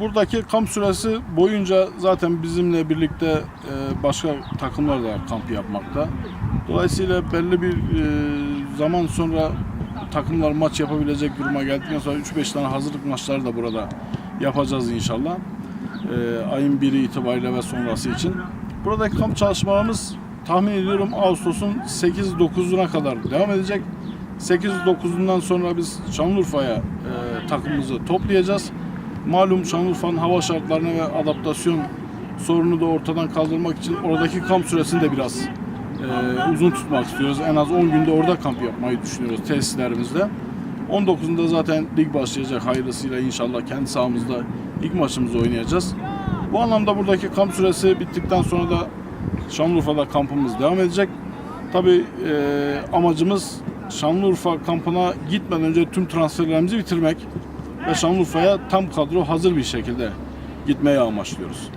buradaki kamp süresi boyunca zaten bizimle birlikte e, başka takımlar da kamp yapmakta. Dolayısıyla belli bir e, zaman sonra takımlar maç yapabilecek duruma geldikten sonra 3-5 tane hazırlık maçları da burada yapacağız inşallah. E, ayın 1'i itibariyle ve sonrası için. Buradaki kamp çalışmalarımız tahmin ediyorum Ağustos'un 8-9'una kadar devam edecek. 8-9'undan sonra biz Şanlıurfa'ya e, takımımızı toplayacağız. Malum Şanlıurfa'nın hava şartlarına ve adaptasyon sorunu da ortadan kaldırmak için oradaki kamp süresini de biraz e, uzun tutmak istiyoruz. En az 10 günde orada kamp yapmayı düşünüyoruz tesislerimizde. 19'unda zaten lig başlayacak hayırlısıyla inşallah kendi sahamızda ilk maçımızı oynayacağız. Bu anlamda buradaki kamp süresi bittikten sonra da Şanlıurfa'da kampımız devam edecek. Tabii e, amacımız Şanlıurfa kampına gitmeden önce tüm transferlerimizi bitirmek ve Şanlıurfa'ya tam kadro hazır bir şekilde gitmeyi amaçlıyoruz.